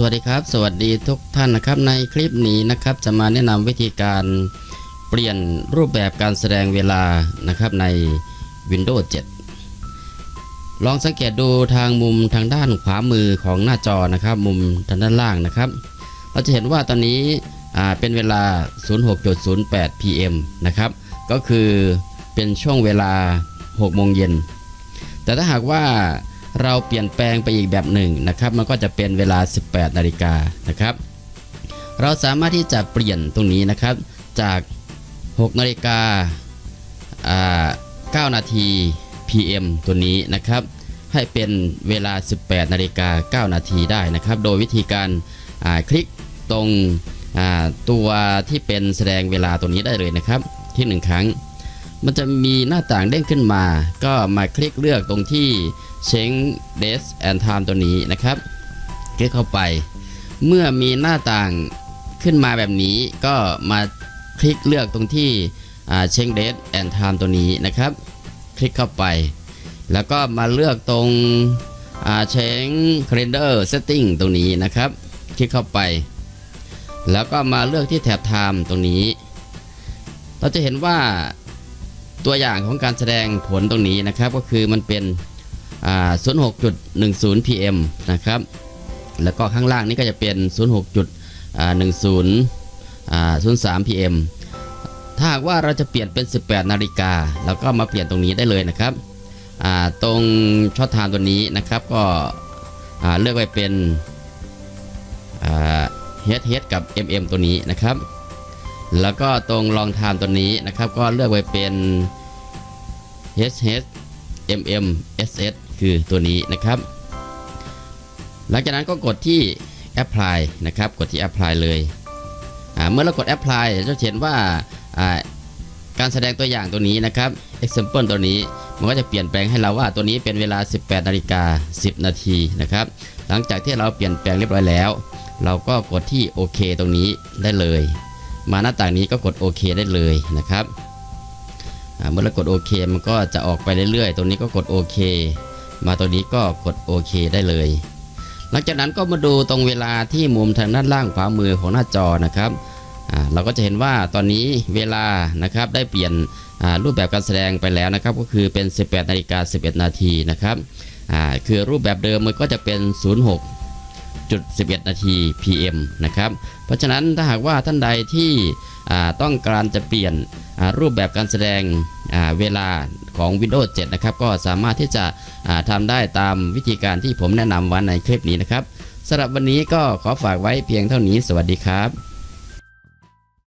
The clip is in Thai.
สวัสดีครับ สวัสดีทุกท่านนะครับ ในคลิปนี้นะครับ จะมาแนะนำวิธีการเปลี่ยนรูปแบบการแสดงเวลานะครับใน Windows 7 ลองสังเกตดูทางมุมทางด้านขวามือของหน้าจอนะครับ มุมทางด้านล่างนะครับ เราจะเห็นว่าตอนนี้เป็นเวลา 06.08 PM นะครับ ก็คือเป็นช่วงเวลา 6 โมงเย็น แต่ถ้าหากว่า เราเปลี่ยนแปลงไปอีกแบบหนึ่งนะครับ มันก็จะเป็นเวลา 18นาฬิกานะครับ เราสามารถที่จะเปลี่ยนตรงนี้นะครับ จาก 6นาฬิกา9นาที PM ตัวนี้นะครับ ให้เป็นเวลา 18นาฬิกา9นาทีได้นะครับ โดยวิธีการคลิกตรงตัวที่เป็นแสดงเวลาตัวนี้ได้เลยนะครับ ที่ 1 ครั้ง มันจะมีหน้าต่างเด้งขึ้นมา ก็มาคลิกเลือกตรงที่ Change Date and Time ตัวนี้นะครับ คลิกเข้าไป เมื่อมีหน้าต่างขึ้นมาแบบนี้ก็มาคลิกเลือกตรงที่อ่า Change Date and Time ตัวนี้นะครับ คลิกเข้าไป แล้วก็มาเลือกตรงอ่า Change Calendar Setting ตรงนี้นะครับ คลิกเข้าไป แล้วก็มาเลือกที่แถบ Time ตรงนี้ เราจะเห็นว่า ตัวอย่างของการแสดงผลตรงนี้นะครับก็คือมันเป็น06.10 pm นะครับแล้วก็ข้างล่างนี้ก็จะเป็น 06.10 03 pm ถ้าหากว่าเราจะเปลี่ยนเป็น 18 นาฬิกาเราก็มาเปลี่ยนตรงนี้ได้เลยนะครับตรงช็อตไทม์ตัวนี้นะครับก็เลือกไว้เป็นอ่า HH กับ MM ตัวนี้นะครับ แล้วก็ตรงลองไทม์ตัวนี้นะครับ ก็เลือกไว้เป็น HH MM SS คือตัวนี้นะครับ หลังจากนั้นก็กดที่ apply นะครับ กดที่ apply เลยเมื่อเรากด apply จะเห็นว่าอ่าการแสดงตัวอย่างตัวนี้นะครับ example ตัวนี้มันก็จะเปลี่ยนแปลงให้เราว่าตัวนี้เป็นเวลา 18นาฬิกา10 นาทีนะครับ หลังจากที่เราเปลี่ยนแปลงเรียบร้อยแล้ว เราก็กดที่โอเคตรงนี้ได้เลย มาหน้าต่างนี้ก็กดโอเคได้เลยนะครับเมื่อเรากดโอเคมันก็จะออกไปเรื่อยๆ ตรงนี้ก็กดโอเค มาตัวนี้ก็กดโอเคได้เลย หลังจากนั้นก็มาดูตรงเวลาที่มุมทางด้านล่างขวามือของหน้าจอนะครับเราก็จะเห็นว่าตอนนี้เวลานะครับได้เปลี่ยนรูปแบบการแสดงไปแล้วนะครับก็คือเป็น 18นาฬิกา11 นาทีนะครับคือรูปแบบเดิมมันก็จะเป็น 06 11 นาที PM นะครับ เพราะฉะนั้นถ้าหากว่าท่านใดที่ต้องการจะเปลี่ยนรูปแบบการแสดงเวลาของ Windows 7 นะครับ ก็สามารถที่จะทำได้ตามวิธีการที่ผมแนะนำไว้ในคลิปนี้นะครับสำหรับวันนี้ก็ขอฝากไว้เพียงเท่านี้ สวัสดีครับ